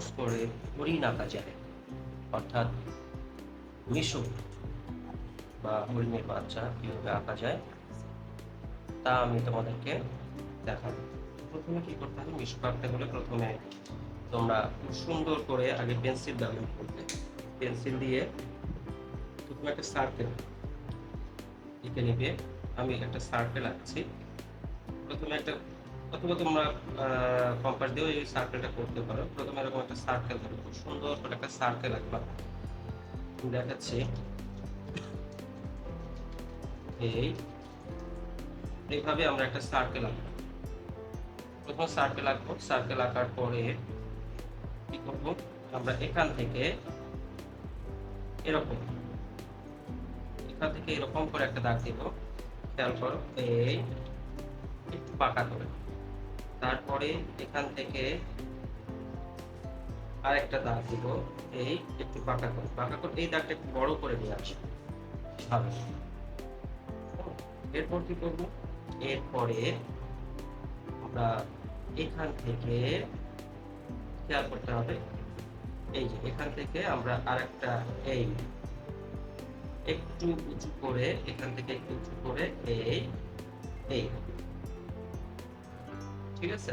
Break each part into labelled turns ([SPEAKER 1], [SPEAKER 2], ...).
[SPEAKER 1] সহজ করে হরিণ আঁকা যায়। অর্থাৎ মিশু বা হরিণের বাচ্চা কীভাবে আঁকা যায়, তা আমি তোমাদেরকে দেখাবো। প্রথমে কি করতে হবে? মিশু আঁকতে হলে প্রথমে তোমরা খুব সুন্দর করে আগে পেন্সিল ব্যবহার করবে। পেন্সিল দিয়ে প্রথমে একটা সার্কেল এঁকে নিবে। আমি একটা সার্কেল আঁকছি। প্রথমে একটা অথবা তোমরা কম্পাস দিয়েও এই সার্কেলটা করতে পারো। প্রথমে এরকম একটা সার্কেল ধরো খুব সুন্দর করে একটা সার্কেল আঁকবা। দেখাচ্ছি। এই, এইভাবে আমরা একটা সার্কেল আঁকবো। প্রথম সার্কেল আঁকবো। সার্কেল আঁকার পরে কি করব? আমরা এখান থেকে এরকম, এখান থেকে এরকম করে একটা দাগ দিব। খেয়াল করো, এই, একটু পাকা করে। তারপরে এখান থেকে আরেকটা দাগ দিব। এই একটু পাকা করে পাকা করে, এই দাগটা একটু বড় করে নিয়ে আসো। এরপর কি করব? এরপরে আমরা এখান থেকে খেয়াল করতে হবে। এই যে, এখান থেকে আমরা আরেকটা, এই একটু উঁচু করে, এখান থেকে একটু উঁচু করে, এই এই। ঠিক আছে?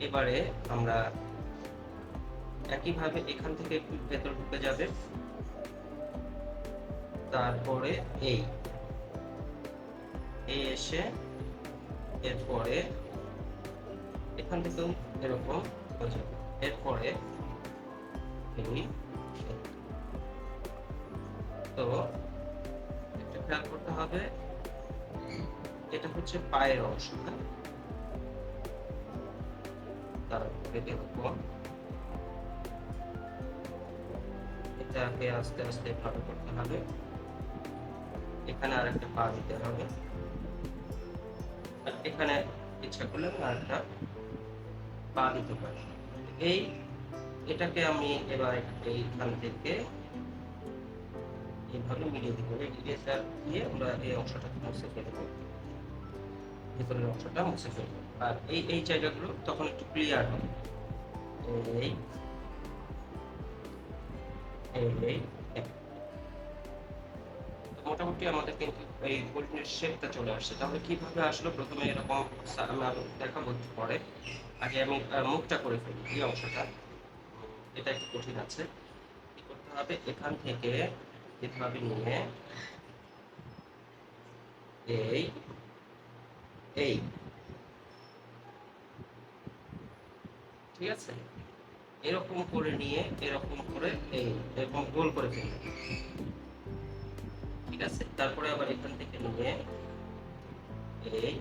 [SPEAKER 1] এবারে আমরা একইভাবে এখান থেকে একটু ভেতর ঢুকে যাবে। তারপরে এই। এই এসে এরপরে এখান থেকেও এরকম এরপরে এই তো একটু খেয়াল করতে হবে। এটা হচ্ছে পায়ের অংশ হ্যাঁ? এরকম এটাকে আস্তে আস্তে ভালো করতে হবে। এখানে আরেকটা পা দিতে হবে। আর এখানে ইচ্ছা করলে আর একটা পা দিতে পারি। এই, এটাকে আমি এবার এইখান থেকে এইভাবে মিলিয়ে দিব। ইরেজার দিয়ে আমরা এই অংশটা মুছে ফেলব। ভেতরের অংশটা মুছে ফেলব। আর এই এই জায়গাগুলো তখন একটু ক্লিয়ার হবে এই এই। মোটামুটি আমাদের কিন্তু এই পলিটিনের শেপটা চলে আসছে। তাহলে কীভাবে আসলো? প্রথমে এরকম আমি দেখাবো পরে। আগে আমি মুখটা করে ফেলি এই অংশটা। এটা একটু কঠিন আছে। কি করতে হবে? এখান থেকে এভাবে নিয়ে এই এই ঠিক আছে? এরকম করে নিয়ে, এরকম করে এই, এরকম গোল করে ফেলবে ঠিক আছে? তারপরে আবার এখান থেকে নিয়ে এই,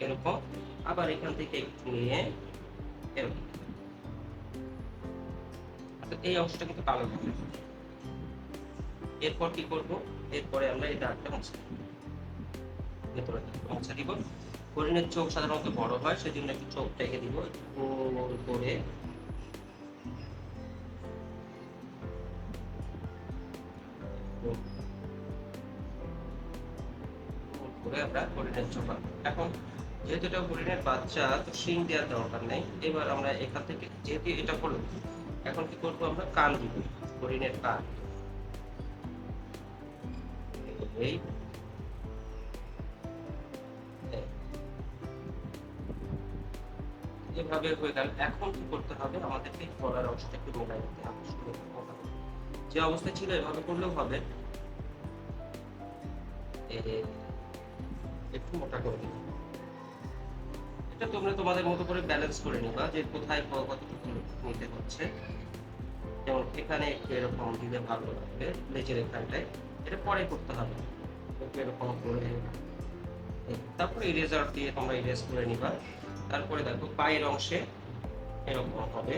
[SPEAKER 1] এরকম আবার এখান থেকে একটু নিয়ে এরকম। এই অংশটা কিন্তু কালো হবে এরপর কি করব? এরপরে আমরা এটা মুছে দেব। ভেতরে দাগটা দিব। হরিণের চোখ সাধারণত বড় হয়, সেজন্য একটু চোখ এঁকে দিব গোল করে আমরা হরিণের চোখ। এখন যেহেতু এটা হরিণের বাচ্চা, তো শিং দেওয়ার দরকার নেই এবার আমরা এখান থেকে, যেহেতু এটা হলো, এখন কি করব আমরা কান দিব, হরিণের কান এই। এভাবে হয়ে গেল। এখন কি করতে হবে? আমাদেরকে গলার অংশটা একটু মোটা দিতে হবে। যে অবস্থায় ছিল এভাবে করলেও হবে। একটু মোটা করে এটা তোমরা তোমাদের মতো করে ব্যালেন্স করে নিবা যে কোথায় কতটুকু নিতে হচ্ছে। যেমন এখানে একটু এরকম দিলে ভালো লাগবে। লেজের এখানটায়। এটা পরে করতে হবে। একটু এরকম করে তারপরে ইরেজার দিয়ে তোমরা ইরেজ করে নিবা। তারপরে দেখো পায়ের অংশে এরকম হবে।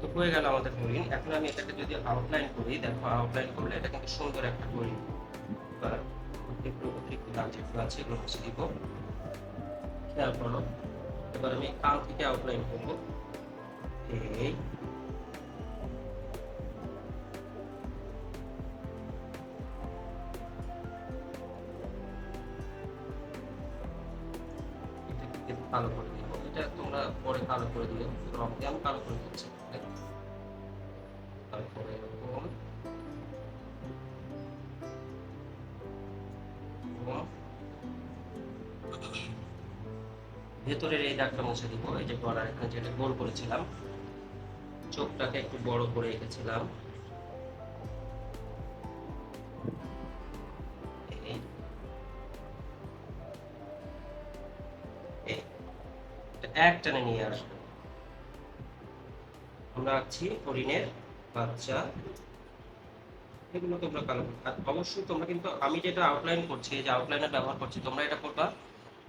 [SPEAKER 1] তো হয়ে গেল আমাদের এখন আমি এটাকে যদি আউটলাইন করি, দেখো আউটলাইন করলে এটা কিন্তু সুন্দর একটা হরিণ। একটু অতিরিক্ত আছে, এগুলো মুছে দিব। খেয়াল করো। এবার আমি কান থেকে আউটলাইন করব। এই কালো করে দিব এটা তোমরা পরে কালো করে দিলে রং দিয়ে আমি কালো করে দিচ্ছি তারপরে এরকম। ভেতরের এই দাগটা মুছে দিব, এই যে গলার এখানে যেটা গোল করেছিলাম, চোখটাকে একটু বড় করে রেখেছিলাম। এক টানে নিয়ে আসব। আমরা আছি হরিণের বাচ্চা। এগুলো তোমরা কালো আর অবশ্যই তোমরা কিন্তু আমি যেটা আউটলাইন করছি যে আউটলাইনার ব্যবহার করছি, তোমরা এটা করবা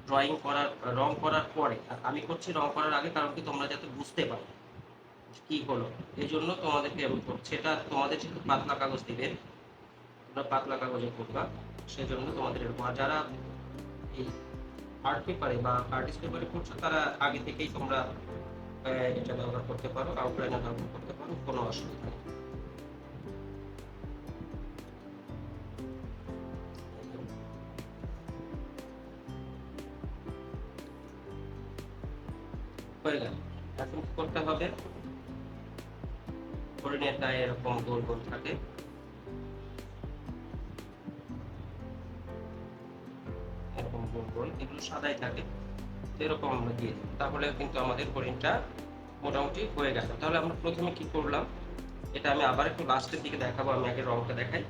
[SPEAKER 1] ড্রয়িং করার রং করার পরে। আমি করছি রং করার আগে কারণ কি তোমরা যাতে বুঝতে পারো কি হলো। এই জন্য তোমাদেরকে আমি করছি। এটা তোমাদের যেহেতু পাতলা কাগজ দিবে, তোমরা পাতলা কাগজে করবা। সেই জন্য তোমাদের এরকম যারা এই আর্ট পেপারে বা আর্টিস্ট পেপারে করছ, তারা আগে থেকেই তোমরা এটা ব্যবহার করতে পারো আউটলাইনার ব্যবহার করতে পারো, কোনো অসুবিধা গোল এগুলো সাদাই থাকে। এরকম আমরা দিয়ে দিই তাহলে কিন্তু আমাদের হরিণটা মোটামুটি হয়ে গেল তাহলে আমরা প্রথমে কি করলাম? এটা আমি আবার একটু লাস্টের দিকে দেখাবো, আমি আগে রংটা দেখাই।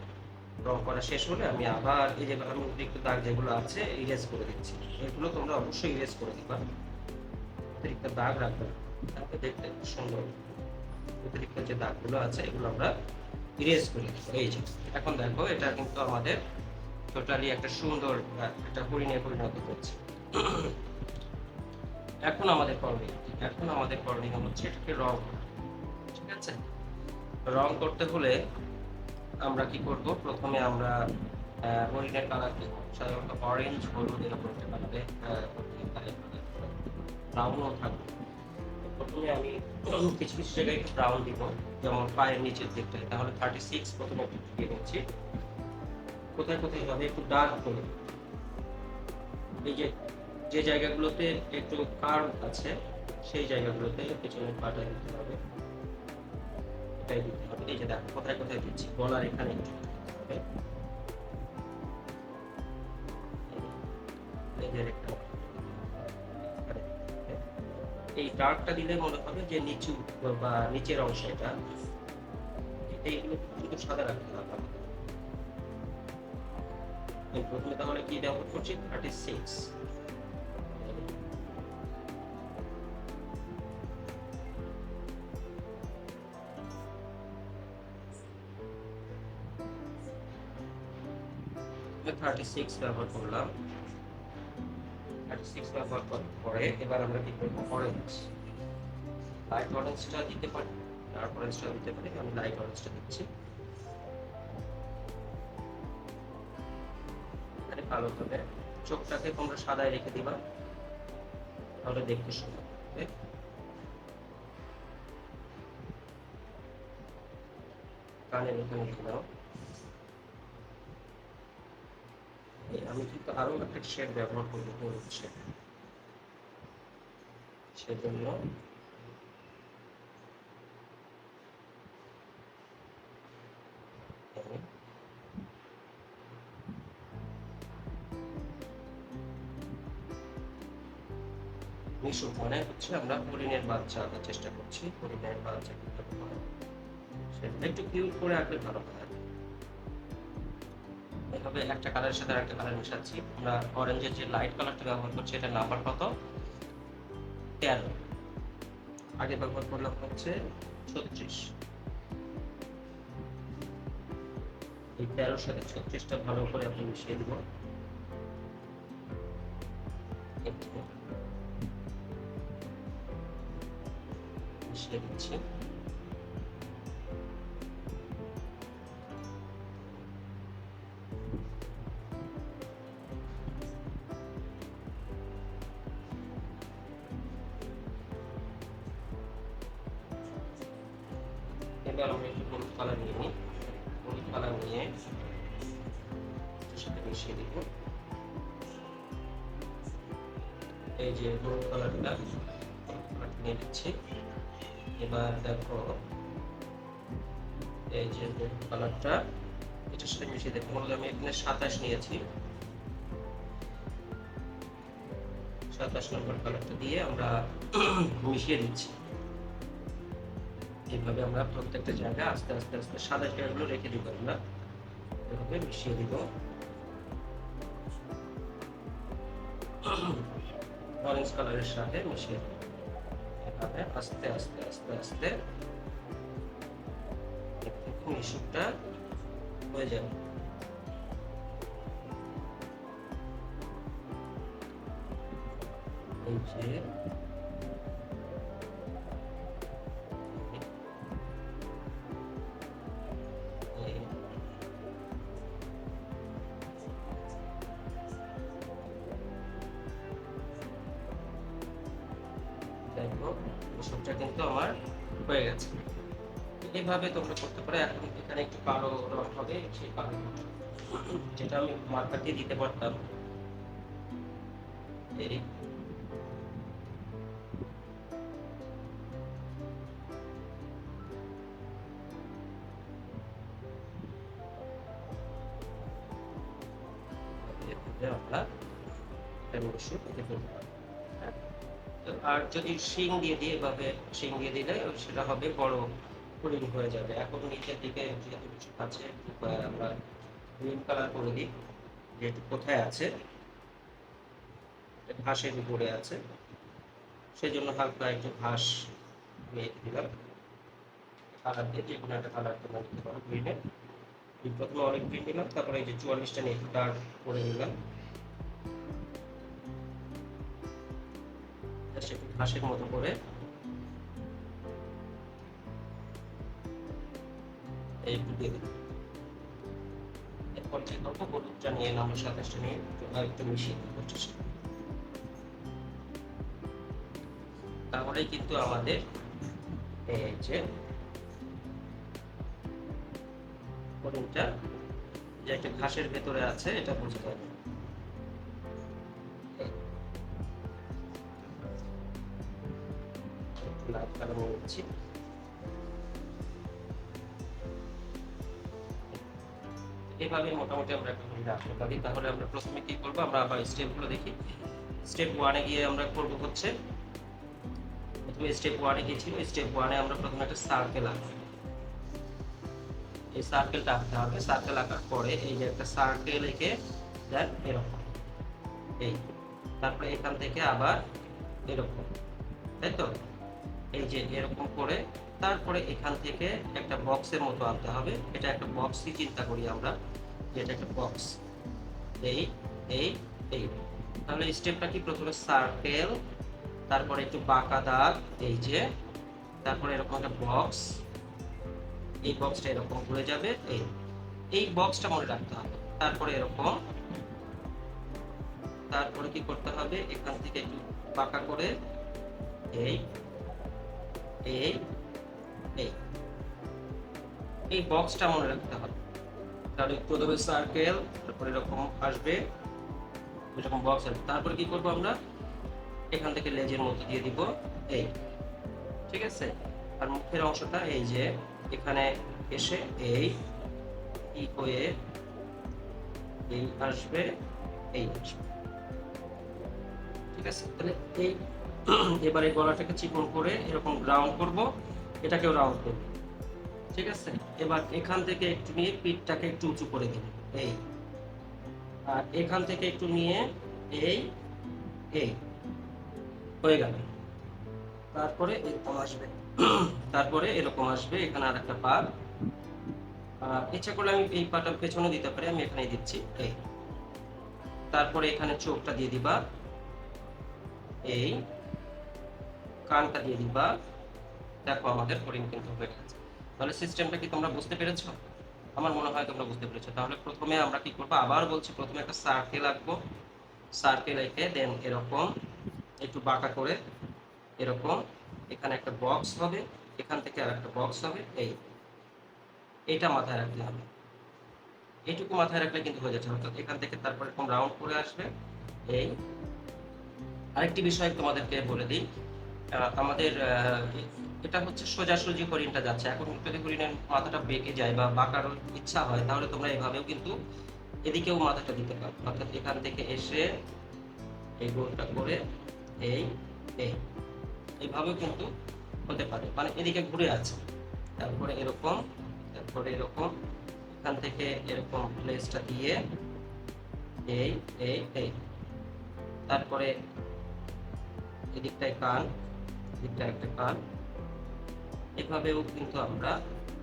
[SPEAKER 1] রং করা শেষ হলে আমি আবার এই যে আমি অতিরিক্ত দাগ যেগুলো আছে ইরেজ করে দিচ্ছি। এগুলো তোমরা অবশ্যই ইরেজ করে দিবা। অতিরিক্ত দাগ রাখবে। তাহলে দেখতে সুন্দর। অতিরিক্ত যে দাগগুলো আছে, এগুলো আমরা ইরেজ করে দিব। এই যে, এখন দেখো, এটা কিন্তু আমাদের টোটালি একটা সুন্দর একটা হরিণে পরিণত হচ্ছে। এখন আমাদের করণীয় এখন আমাদের করণীয় হচ্ছে এটাকে রং ঠিক আছে? রং করতে হলে আমরা কি করব? প্রথমে আমরা হরিণের কালার দিব সাধারণত অরেঞ্জ হলুদ এরকম একটা কালারে ব্রাউনও থাকবে। প্রথমে আমি কিছু কিছু জায়গায় একটু ব্রাউন দিব। যেমন পায়ের নিচের দিকটায়। তাহলে থার্টি সিক্স প্রথমে দিয়ে নিচ্ছি। কোথায় কোথায় হবে একটু ডার্ক করে। এই যে যে জায়গাগুলোতে একটু কার্ভ আছে, সেই জায়গাগুলোতে পেছনের পাটা দিতে হবে। এটাই দিতে হবে। এই যে দেখো, কোথায় কোথায় দিচ্ছি? এখানে একটু এই ডার্কটা দিলে মনে হবে যে নিচু বা নিচের অংশ এটা। এইগুলো সাদা রাখতে হবে। প্রথমে তাহলে কি ব্যবহার করছি? থার্টি সিক্স থার্টি সিক্স ব্যবহার করলাম। থার্টি সিক্স ব্যবহার করার পরে এবার আমরা কি করব? অরেঞ্জ লাইট অরেঞ্জটা দিতে পারি। ডার্ক অরেঞ্জটা দিতে পারি। আমি লাইট অরেঞ্জটা দিচ্ছি। ভালো হবে চোখটাকে তোমরা সাদায় রেখে দিবা। তাহলে দেখতে সুন্দর কানের এখানে দিয়ে দাও আমি কিন্তু আরও একটা শেড ব্যবহার করব সেজন্য মানে হচ্ছে আমরা হরিণের বাচ্চা আঁকার চেষ্টা করছি হরিণের বাচ্চা হয় সেটা একটু কিউট করে আঁকলে ভালো হয়। এভাবে একটা কালারের সাথে আরেকটা কালার মেশাচ্ছি। আমরা অরেঞ্জের যে লাইট কালারটা ব্যবহার করছি, এটা নাম্বার কত? তেরো। আগে ব্যবহার করলাম হচ্ছে ছত্রিশ। এই তেরোর সাথে ছত্রিশটা ভালো করে আপনি মিশিয়ে দিব। এই যে। দিচ্ছি আমরা একটু হলুদ কালার নিয়ে নিই। হলুদ কালার নিয়ে মিশিয়ে দিব। এই যে হলুদ কালারটা হলুদ কালারটা নিয়ে নিচ্ছি। এবার দেখো, এই যে কালারটা এটার সাথে মিশিয়ে দেখো বললাম আমি এখানে সাতাশ নিয়েছি। সাতাশ নম্বর কালারটা দিয়ে আমরা মিশিয়ে দিচ্ছি। এইভাবে আমরা প্রত্যেকটা জায়গায় আস্তে আস্তে আস্তে সাদা জায়গাগুলো রেখে দিব আমরা। এভাবে মিশিয়ে দিব। অরেঞ্জ কালারের সাথে মিশিয়ে দিব। এভাবে আস্তে আস্তে আস্তে আস্তে। মিশুকটা হয়ে যাবে। এই যে ওষুধটা কিন্তু আমার হয়ে গেছে। এইভাবে তোমরা করতে পারো? এখন এখানে একটু কালো রং হবে, সেই কালো যেটা আমি মার্কার দিয়ে দিতে পারতাম। এই। আমরা ওষুধ দিতে পারব আর যদি শিং দিয়ে দিয়ে, এভাবে শিং দিয়ে দিলে সেটা হবে বড় হরিণ হয়ে যাবে। এখন নিচের দিকে যেহেতু কিছু আছে আমরা গ্রিন কালার করে দিই, যেহেতু কোথায় আছে ঘাসের উপরে আছে। সেই জন্য হালকা একটু ঘাস নিয়ে দিলাম। কালার দিয়ে যে কোনো একটা কালার তোমরা দিতে পারো গ্রিনের প্রথমে অনেক গ্রিন নিলাম, তারপরে এই যে চুয়াল্লিশটা নিয়ে ডার্ক করে নিলাম। ঘাসের মতো করে। এই দিয়ে দিলাম এরপর কি করব হলুদটা নিয়ে এলাম সাতাশটা নিয়ে একটু মিশিয়ে সাথে। তাহলেই কিন্তু আমাদের এই যে হলুদটা যে একটা ঘাসের ভেতরে আছে, এটা বুঝতে হবে। লাল কালার নিচ্ছি এভাবে মোটামুটি আমরা একটা হলুদ রাখতে পারি তাহলে আমরা প্রথমে কি করব? আমরা আবার স্টেপগুলো দেখি। স্টেপ ওয়ানে গিয়ে আমরা করব হচ্ছে, প্রথমে স্টেপ ওয়ানে গিয়েছিল স্টেপ ওয়ানে আমরা প্রথমে একটা সার্কেল আঁকবো। এই সার্কেলটা আঁকতে হবে। সার্কেল আঁকার পরে এই যে একটা সার্কেল এঁকে দেন এরকম। এই, তারপরে এখান থেকে আবার এরকম। তাই তো? এই যে এরকম করে, তারপরে এখান থেকে একটা বক্সের মতো আনতে হবে। এটা একটা বক্সই চিন্তা করি আমরা যে এটা একটা বক্স। এই এই এই। তাহলে স্টেপটা কি? প্রথমে সার্কেল তারপরে একটু বাঁকা দাগ, এই যে। তারপরে এরকম একটা বক্স। এই বক্সটা এরকম ঘুরে যাবে, এই। এই বক্সটা মনে রাখতে হবে। তারপরে এরকম। তারপরে কি করতে হবে? এখান থেকে একটু পাকা করে, এই। এই এই এই। বক্সটা মনে রাখতে হবে। তাহলে প্রথমে সার্কেল তারপরে এরকম আসবে। এরকম বক্স আসবে। তারপরে কি করব আমরা? এখান থেকে লেজের মতো দিয়ে দিব। এই, ঠিক আছে? আর মুখের অংশটা এই যে, এখানে এসে এই ই হয়ে এই আসবে এই আসবে। ঠিক আছে? তাহলে এই এবারে গলাটাকে চিকন করে এরকম রাউন্ড করব, এটাকেও রাউন্ড করব। ঠিক আছে? এবার এখান থেকে একটু নিয়ে পিঠটাকে একটু উঁচু করে দিন এই। আর এখান থেকে একটু নিয়ে এই এই। হয়ে গেল। তারপরে এরকম আসবে। তারপরে এরকম আসবে, এখানে আর একটা পা ইচ্ছা করলে আমি এই পাটা পেছনে দিতে পারি, আমি এখানে দিচ্ছি। এই। তারপরে এখানে চোখটা দিয়ে দিবা। এই। কানটা দিয়ে দিবা। দেখো আমাদের হরিণ কিন্তু হয়ে গেছে। তাহলে সিস্টেমটা কি তোমরা বুঝতে পেরেছ? আমার মনে হয় তোমরা বুঝতে পেরেছ। তাহলে প্রথমে আমরা কি করব? আবার বলছি প্রথমে একটা সার্কেল আঁকবো। সার্কেল এঁকে দেন এরকম একটু বাঁকা করে এরকম এখানে একটা বক্স হবে, এখান থেকে আর একটা বক্স হবে, এই। এটা মাথায় রাখতে হবে। এইটুকু মাথায় রাখলে কিন্তু হয়ে যাচ্ছে। অর্থাৎ এখান থেকে তারপর এরকম রাউন্ড করে আসবে, এই। আরেকটি বিষয় তোমাদেরকে বলে দিই। আমাদের এটা হচ্ছে সোজাসুজি হরিণটা যাচ্ছে। এখন যদি হরিণের মাথাটা বেঁকে যায় বা বাঁকার ইচ্ছা হয়, তাহলে তোমরা এভাবেও কিন্তু এদিকেও মাথাটা দিতে পারো। অর্থাৎ এখান থেকে এসে এই গোলটা করে এই এই এইভাবেও কিন্তু হতে পারে। মানে এদিকে ঘুরে আছে। তারপরে এরকম তারপরে এরকম, এখান থেকে এরকম প্লেসটা দিয়ে এই এই এই। তারপরে এদিকটায় কান এদিকটায় একটা কান এভাবেও কিন্তু আমরা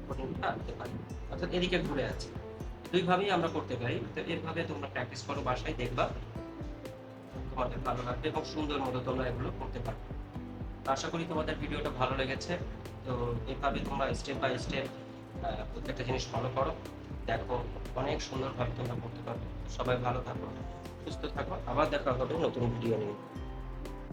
[SPEAKER 1] হরিণটা আঁকতে পারি। অর্থাৎ এদিকে ঘুরে আছে। দুইভাবেই আমরা করতে পারি। এভাবে তোমরা প্র্যাকটিস করো, বাসায় দেখবা। তোমাদের ভালো লাগবে এবং সুন্দর মতো তোমরা এগুলো করতে পারবে। আশা করি তোমাদের ভিডিওটা ভালো লেগেছে। তো এভাবে তোমরা স্টেপ বাই স্টেপ প্রত্যেকটা জিনিস ফলো করো। দেখো, অনেক সুন্দরভাবে তোমরা করতে পারবে। সবাই ভালো থাকো, সুস্থ থাকো। আবার দেখা হবে নতুন ভিডিও নিয়ে।